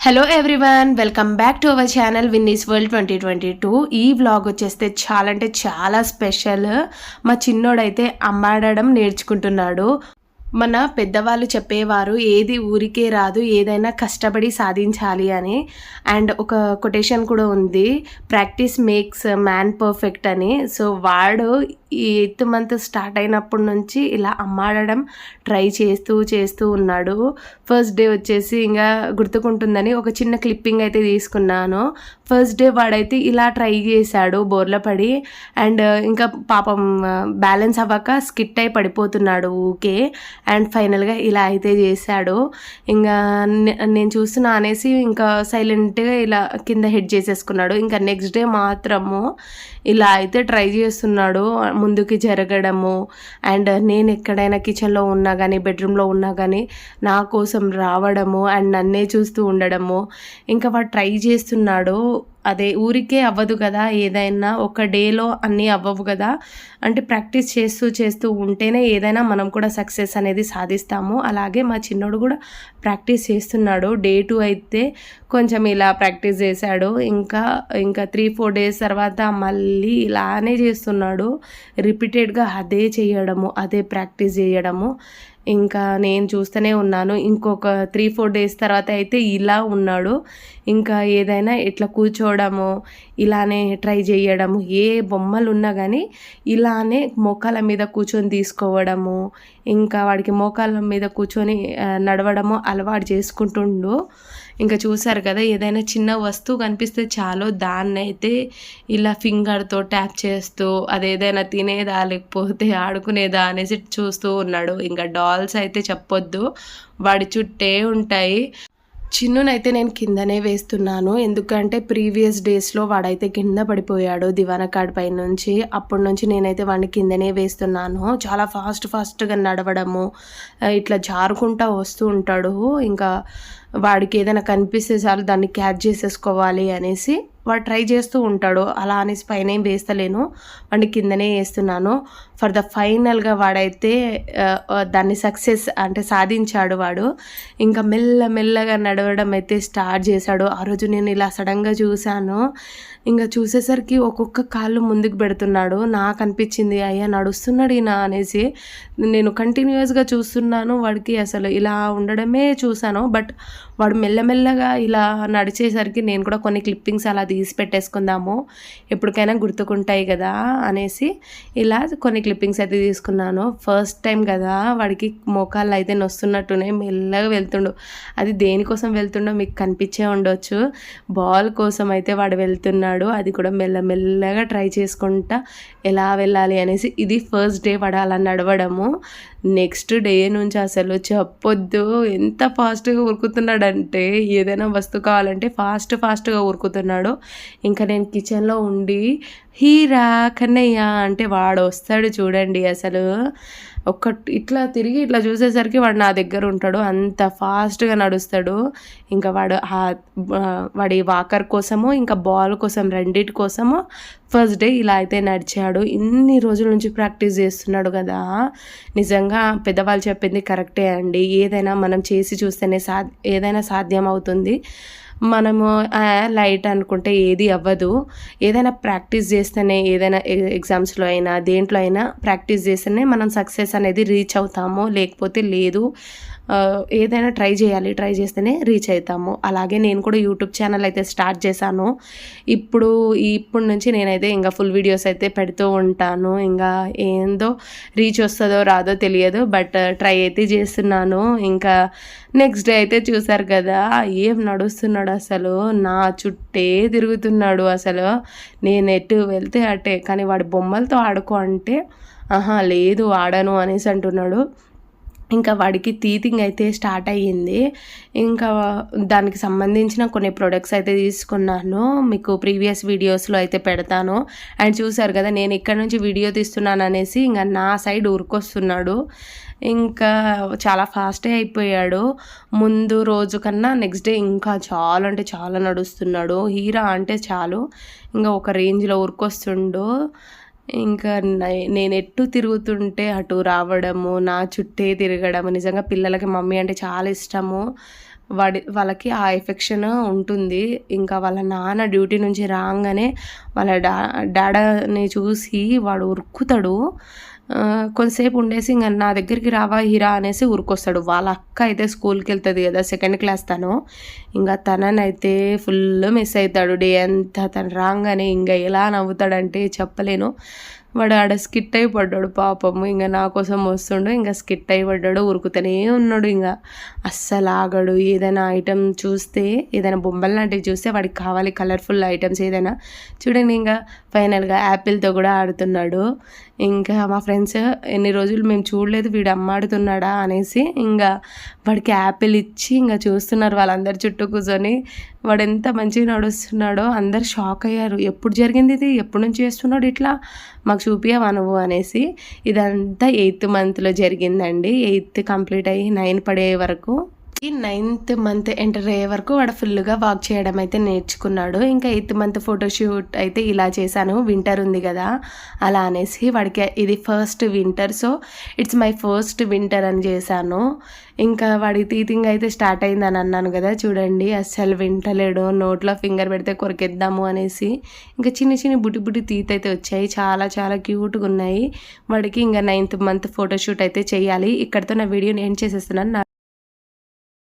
Hello everyone welcome back to our channel Vinny's world twenty twenty two ఈ vlog వచ్చేస్తే చాలా అంటే చాలా స్పెషల్ మా చిన్నోడైతే అమ్మాడడం నేర్చుకుంటున్నాడు. మన పెద్దవాళ్ళు చెప్పేవారు ఏది ఊరికే రాదు ఏదైనా కష్టపడి సాధించాలి అని. అండ్ ఒక కొటేషన్ కూడా ఉంది ప్రాక్టీస్ మేక్స్ మ్యాన్ పర్ఫెక్ట్ అని. సో వాడు ఈ ఎయిత్ మంత్ స్టార్ట్ అయినప్పటి నుంచి ఇలా అమ్మాడడం ట్రై చేస్తూ చేస్తూ ఉన్నాడు. ఫస్ట్ డే వచ్చేసి ఇంకా గుర్తుకుంటుందని ఒక చిన్న క్లిప్పింగ్ అయితే తీసుకున్నాను. ఫస్ట్ డే వాడైతే ఇలా ట్రై చేశాడు బోర్ల పడి. అండ్ ఇంకా పాపం బ్యాలెన్స్ అవ్వక స్కిట్ అయి పడిపోతున్నాడు ఊకే. అండ్ ఫైనల్గా ఇలా అయితే చేశాడు. ఇంకా నేను చూస్తున్నా అనేసి ఇంకా సైలెంట్గా ఇలా కింద హెడ్ చేసేసుకున్నాడు. ఇంకా నెక్స్ట్ డే మాత్రము ఇలా అయితే ట్రై చేస్తున్నాడు. ముందుకి జరగడము. అండ్ నేను ఎక్కడైనా కిచెన్లో ఉన్నా కానీ బెడ్రూమ్లో ఉన్నా కానీ నా కోసం రావడము అండ్ నన్నే చూస్తూ ఉండడము. ఇంకా వాడు ట్రై చేస్తున్నాడు. అదే ఊరికే అవ్వదు కదా ఏదైనా ఒక డేలో అన్నీ అవ్వవు కదా. అంటే ప్రాక్టీస్ చేస్తూ చేస్తూ ఉంటేనే ఏదైనా మనం కూడా సక్సెస్ అనేది సాధిస్తాము. అలాగే మా చిన్నోడు కూడా ప్రాక్టీస్ చేస్తున్నాడు. డే టూ అయితే కొంచెం ఇలా ప్రాక్టీస్ చేశాడు. ఇంకా ఇంకా త్రీ ఫోర్ డేస్ తర్వాత మళ్ళీ ఇలానే చేస్తున్నాడు. రిపీటెడ్గా అదే చేయడము అదే ప్రాక్టీస్ చేయడము. ఇంకా నేను చూస్తూనే ఉన్నాను. ఇంకొక త్రీ ఫోర్ డేస్ తర్వాత అయితే ఇలా ఉన్నాడు. ఇంకా ఏదైనా ఇట్లా కూర్చోవడము ఇలానే ట్రై చేయడము ఏ బొమ్మలు ఉన్నా కానీ ఇలానే మోకాల మీద కూర్చొని తీసుకోవడము ఇంకా వాడికి మోకాల మీద కూర్చొని నడవడము అలవాటు చేసుకుంటుండు. ఇంకా చూసారు కదా ఏదైనా చిన్న వస్తువు కనిపిస్తే చాలు దాన్ని అయితే ఇలా ఫింగర్తో ట్యాప్ చేస్తూ అదేదైనా తినేదా లేకపోతే ఆడుకునేదా అనేసి చూస్తూ ఉన్నాడు. ఇంకా డాల్స్ అయితే చెప్పొద్దు వాడి చుట్టే ఉంటాయి. చిన్నునైతే నేను కిందనే వేస్తున్నాను. ఎందుకంటే ప్రీవియస్ డేస్లో వాడైతే కింద పడిపోయాడు దివానా కార్డ్ పై నుంచి అప్పటి నుంచి నేనైతే వాడిని కిందనే వేస్తున్నాను. చాలా ఫాస్ట్ ఫాస్ట్గా నడవడము ఇట్లా జారుకుంటా వస్తూ ఉంటాడు. ఇంకా వాడికి ఏదైనా కనిపిస్తే చాలు దాన్ని క్యాచ్ చేసేసుకోవాలి అనేసి వాడు ట్రై చేస్తూ ఉంటాడు. అలా అనేసి పైన ఏం వేస్తలేను. వాడిని కిందనే వేస్తున్నాను. ఫర్ ద ఫైనల్గా వాడైతే దాన్ని సక్సెస్ అంటే సాధించాడు వాడు. ఇంకా మెల్ల మెల్లగా నడవడం అయితే స్టార్ట్ చేశాడు. ఆ రోజు నేను ఇలా సడన్గా చూశాను. ఇంకా చూసేసరికి ఒక్కొక్క కాళ్ళు ముందుకు పెడుతున్నాడు. నాకు అనిపించింది అయ్యా నడుస్తున్నాడు ఈయన అనేసి నేను కంటిన్యూస్గా చూస్తున్నాను. వాడికి అసలు ఇలా ఉండడమే చూశాను. బట్ వాడు మెల్లమెల్లగా ఇలా నడిచేసరికి నేను కూడా కొన్ని క్లిప్పింగ్స్ అలా తీసి పెట్టేసుకుందాము. ఎప్పటికైనా గుర్తుకుంటాయి కదా అనేసి ఇలా కొన్ని క్లిప్పింగ్స్ అయితే తీసుకున్నాను. ఫస్ట్ టైం కదా వాడికి మోకాళ్ళు అయితే నొస్తున్నట్టునే మెల్లగా వెళ్తుండు. అది దేనికోసం వెళ్తుండో మీకు కనిపించే ఉండొచ్చు. బాల్ కోసం అయితే వాడు వెళ్తున్నాడు. అది కూడా మెల్లమెల్లగా ట్రై చేసుకుంటా ఎలా వెళ్ళాలి అనేసి ఇది ఫస్ట్ డే వాడు అలా నడవడము. నెక్స్ట్ డే నుంచి అసలు చెప్పొద్దు. ఎంత ఫాస్ట్గా ఉరుకుతున్నాడంటే ఏదైనా వస్తువు కావాలంటే ఫాస్ట్ ఫాస్ట్గా ఉరుకుతున్నాడు. ఇంకా నేను కిచెన్లో ఉండి హీరా కన్నయ్య అంటే వాడు వస్తాడు చూడండి అసలు. ఒక్క ఇట్లా తిరిగి ఇట్లా చూసేసరికి వాడు నా దగ్గర ఉంటాడు. అంత ఫాస్ట్గా నడుస్తాడు. ఇంకా వాడు వాడి వాకర్ కోసము ఇంకా బాల్ కోసం రెండిటి కోసము ఫస్ట్ డే ఇలా అయితే నడిచాడు. ఇన్ని రోజుల నుంచి ప్రాక్టీస్ చేస్తున్నాడు కదా. నిజంగా పెద్దవాళ్ళు చెప్పింది కరెక్టే అండి. ఏదైనా మనం చేసి చూస్తేనే సా ఏదైనా సాధ్యం అవుతుంది. మనము లైట్ అనుకుంటే ఏది అవ్వదు. ఏదైనా ప్రాక్టీస్ చేస్తేనే ఏదైనా ఎగ్జామ్స్లో అయినా దేంట్లో అయినా ప్రాక్టీస్ చేస్తేనే మనం సక్సెస్ అనేది రీచ్ అవుతాము లేకపోతే లేదు ఏదైనా ట్రై చేయాలి ట్రై చేస్తేనే రీచ్ అవుతాము అలాగే నేను కూడా యూట్యూబ్ ఛానల్ అయితే స్టార్ట్ చేశాను. ఇప్పుడు ఇప్పటి నుంచి నేనైతే ఇంకా ఫుల్ వీడియోస్ అయితే పెడుతూ ఉంటాను. ఇంకా ఏందో రీచ్ వస్తుందో రాదో తెలియదు. బట్ ట్రై అయితే చేస్తున్నాను. ఇంకా నెక్స్ట్ డే అయితే చూసారు కదా ఏం నడుస్తున్నాడు అసలు. నా చుట్టే తిరుగుతున్నాడు అసలు. నేను ఎటు వెళ్తే అటే. కానీ వాడి బొమ్మలతో ఆడుకో అంటే ఆహా లేదు ఆడను అనేసి అంటున్నాడు. ఇంకా వాడికి టీతింగ్ అయితే స్టార్ట్ అయ్యింది. ఇంకా దానికి సంబంధించిన కొన్ని ప్రొడక్ట్స్ అయితే తీసుకున్నాను. మీకు ప్రీవియస్ వీడియోస్లో అయితే పెడతాను. అండ్ చూసారు కదా నేను ఇక్కడ నుంచి వీడియో తీస్తున్నాను అనేసి ఇంకా నా సైడ్ ఊరుకొస్తున్నాడు. ఇంకా చాలా ఫాస్టే అయిపోయాడు. ముందు రోజు కన్నా నెక్స్ట్ డే ఇంకా చాలా అంటే చాలా నడుస్తున్నాడు. హీరా అంటే చాలు. ఇంకా ఒక రేంజ్లో ఊరుకొస్తుండు. ఇంకా నేను ఎటు తిరుగుతుంటే అటు రావడము నా చుట్టే తిరగడము నిజంగా పిల్లలకి మమ్మీ అంటే చాలా ఇష్టము. వాడి వాళ్ళకి ఆ ఎఫెక్షన్ ఉంటుంది. ఇంకా వాళ్ళ నాన్న డ్యూటీ నుంచి రాగానే వాళ్ళ డా డాడాని చూసి వాడు ఉరుకుతాడు కొంతసేపు ఉండేసి ఇంకా నా దగ్గరికి రావా హీరా అనేసి ఊరుకొస్తాడు. వాళ్ళ అక్క అయితే స్కూల్కి వెళ్తుంది కదా సెకండ్ క్లాస్ తను. ఇంకా తననైతే ఫుల్ మిస్ అవుతాడు డే అంతా తను రాగానే ఇంకా ఎలా నవ్వుతాడంటే చెప్పలేను. వాడు ఆడ స్కిట్ అయి పడ్డాడు పాపము. ఇంకా నా కోసం వస్తుండు ఇంకా స్కిట్ అయి పడ్డాడు ఉరుకుతూనే ఉన్నాడు ఇంకా అస్సలు ఆగడు. ఏదైనా ఐటెం చూస్తే ఏదైనా బొమ్మలు లాంటివి చూస్తే వాడికి కావాలి కలర్ఫుల్ ఐటమ్స్ ఏదైనా. చూడండి ఇంకా ఫైనల్గా యాపిల్తో కూడా ఆడుతున్నాడు. ఇంకా మా ఫ్రెండ్స్ ఎన్ని రోజులు మేము చూడలేదు వీడు అమ్మాడుతున్నాడా అనేసి ఇంకా వాడికి యాపిల్ ఇచ్చి ఇంకా చూస్తున్నారు వాళ్ళందరి చుట్టూ కూర్చొని. వాడు ఎంత మంచిగా నడుస్తున్నాడో అందరు షాక్ అయ్యారు. ఎప్పుడు జరిగింది ఇది? ఎప్పటి నుంచి చేస్తున్నాడు ఇట్లా? మాకు చూపియవా అనేసి ఇదంతా ఎయిత్ మంత్లో జరిగిందండి. ఎయిత్ కంప్లీట్ అయ్యి నైన్ పడే వరకు నైన్త్ మంత్ ఎంటర్ అయ్యే వరకు వాడు ఫుల్గా వాక్ చేయడం అయితే నేర్చుకున్నాడు. ఇంకా ఎయిత్ మంత్ ఫోటోషూట్ అయితే ఇలా చేశాను. వింటర్ ఉంది కదా అలా అనేసి వాడికి ఇది first winter so it's my first winter అని చేశాను. ఇంకా వాడి టీతింగ్ అయితే స్టార్ట్ అయిందని అన్నాను కదా చూడండి అస్సలు వింటలేడు. నోట్లో ఫింగర్ పెడితే కొరికేద్దాము అనేసి ఇంకా చిన్న చిన్న బుటి బుటి తీత అయితే వచ్చాయి. చాలా చాలా క్యూట్గా ఉన్నాయి. వాడికి ఇంకా నైన్త్ మంత్ ఫోటోషూట్ అయితే చేయాలి. ఇక్కడితో నా వీడియోని ఎండ్ చేసేస్తున్నాను.